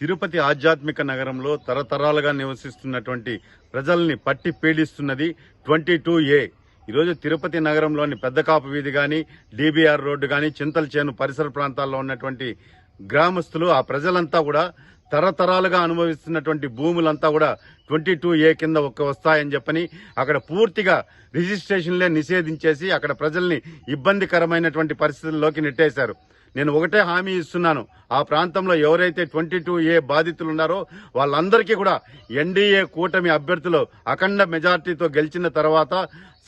తిరుపతి ఆధ్యాత్మిక నగరంలో తరతరాలుగా నివసిస్తున్నటువంటి ప్రజల్ని పట్టి పీడిస్తున్నది ట్వంటీ టూ ఏ. ఈరోజు తిరుపతి నగరంలోని పెద్దకాపు వీధి కానీ డీబీఆర్ రోడ్డు కానీ చింతల చేను పరిసర ప్రాంతాల్లో ఉన్నటువంటి గ్రామస్తులు ఆ ప్రజలంతా కూడా తరతరాలుగా అనుభవిస్తున్నటువంటి భూములంతా కూడా ట్వంటీ టూ ఏ కింద ఒక్క వస్తాయని చెప్పని అక్కడ పూర్తిగా రిజిస్ట్రేషన్లే నిషేధించేసి అక్కడ ప్రజల్ని ఇబ్బందికరమైనటువంటి పరిస్థితుల్లోకి నెట్టేశారు. నేను ఒకటే హామీ ఇస్తున్నాను. ఆ ప్రాంతంలో ఎవరైతే ట్వంటీ టూ ఏ బాధితులు ఉన్నారో వాళ్ళందరికీ కూడా ఎన్డీఏ కూటమి అభ్యర్థులు అఖండ మెజార్టీతో గెలిచిన తర్వాత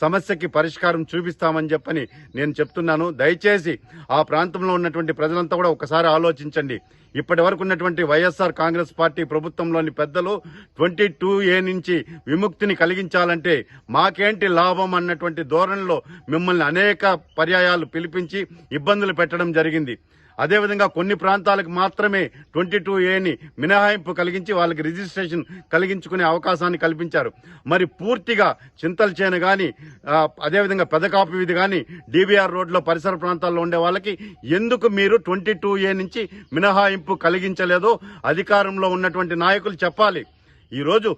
సమస్యకి పరిష్కారం చూపిస్తామని చెప్పని నేను చెప్తున్నాను. దయచేసి ఆ ప్రాంతంలో ఉన్నటువంటి ప్రజలంతా కూడా ఒకసారి ఆలోచించండి. ఇప్పటి వరకు ఉన్నటువంటి వైఎస్ఆర్ కాంగ్రెస్ పార్టీ ప్రభుత్వంలోని పెద్దలు ట్వంటీ టూ ఏ నుంచి విముక్తిని కలిగించాలంటే మాకేంటి లాభం అన్నటువంటి ధోరణిలో మిమ్మల్ని అనేక పర్యాయాలు పిలిపించి ఇబ్బందులు పెట్టడం జరిగింది. అదేవిధంగా కొన్ని ప్రాంతాలకు మాత్రమే ట్వంటీ టూ ఏని మినహాయింపు కలిగించి వాళ్ళకి రిజిస్ట్రేషన్ కలిగించుకునే అవకాశాన్ని కల్పించారు. మరి పూర్తిగా చింతల చేను కానీ అదేవిధంగా పెదకాపు వీధి కానీ డీబీఆర్ రోడ్లో పరిసర ప్రాంతాల్లో ఉండే వాళ్ళకి ఎందుకు మీరు ట్వంటీ టూ ఏ నుంచి మినహాయింపు కలిగించలేదో అధికారంలో ఉన్నటువంటి నాయకులు చెప్పాలి. ఈరోజు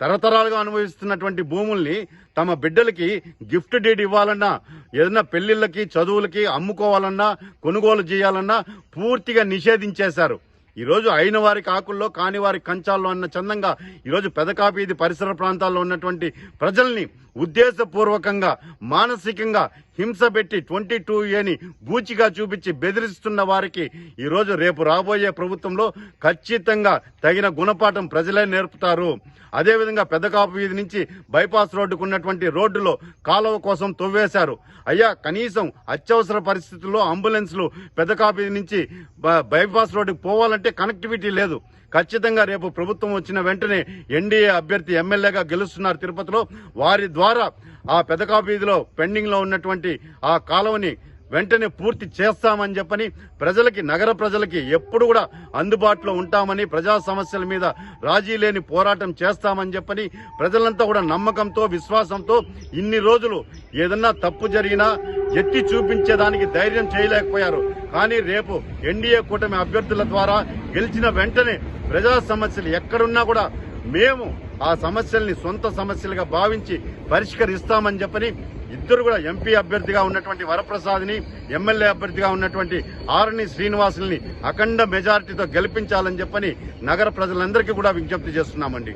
తరతరాలుగా అనుభవిస్తున్నటువంటి భూముల్ని తమ బిడ్డలకి గిఫ్ట్ డీడ్ ఇవ్వాలన్నా ఏదైనా పెళ్ళిళ్ళకి చదువులకి అమ్ముకోవాలన్నా కొనుగోలు చేయాలన్నా పూర్తిగా నిషేధించేశారు. ఈరోజు అయిన వారి కాకుల్లో కాని వారి కంచాల్లో అన్న చందంగా ఈరోజు పెదకాపీది పరిసర ప్రాంతాల్లో ఉన్నటువంటి ప్రజల్ని ఉద్దేశపూర్వకంగా మానసికంగా హింస పెట్టి ట్వంటీ టూ ఏని బూచిగా చూపించి బెదిరిస్తున్న వారికి ఈరోజు రేపు రాబోయే ప్రభుత్వంలో ఖచ్చితంగా తగిన గుణపాఠం ప్రజలే నేర్పుతారు. అదేవిధంగా పెద్దకాపు వీధి నుంచి బైపాస్ రోడ్డుకు ఉన్నటువంటి రోడ్డులో కాలువ కోసం తవ్వేశారు. అయ్యా కనీసం అత్యవసర పరిస్థితుల్లో అంబులెన్స్లు పెద్దకాపు వీధి నుంచి బైపాస్ రోడ్డుకు పోవాలంటే కనెక్టివిటీ లేదు. ఖచ్చితంగా రేపు ప్రభుత్వం వచ్చిన వెంటనే ఎన్డీఏ అభ్యర్థి ఎమ్మెల్యేగా గెలుస్తున్నారు తిరుపతిలో. వారి ద్వారా ఆ పెదకాపు పెండింగ్లో పెండింగ్లో ఉన్నటువంటి ఆ కాలువని వెంటనే పూర్తి చేస్తామని చెప్పని ప్రజలకి నగర ప్రజలకి ఎప్పుడు కూడా అందుబాటులో ఉంటామని ప్రజా సమస్యల మీద రాజీ లేని పోరాటం చేస్తామని చెప్పని ప్రజలంతా కూడా నమ్మకంతో విశ్వాసంతో ఇన్ని రోజులు ఏదన్నా తప్పు జరిగినా ఎత్తి చూపించేదానికి ధైర్యం చేయలేకపోయారు. కానీ రేపు ఎన్డీఏ కూటమి అభ్యర్థుల ద్వారా గెలిచిన వెంటనే ప్రజా సమస్యలు ఎక్కడున్నా కూడా మేము ఆ సమస్యల్ని సొంత సమస్యలుగా భావించి పరిష్కరిస్తామని చెప్పని ఇద్దరు కూడా ఎంపీ అభ్యర్థిగా ఉన్నటువంటి వరప్రసాద్ని ఎమ్మెల్యే అభ్యర్థిగా ఉన్నటువంటి ఆరణి శ్రీనివాసుల్ని అఖండ మెజారిటీతో గెలిపించాలని చెప్పని నగర ప్రజలందరికీ కూడా విజ్ఞప్తి చేస్తున్నామండి.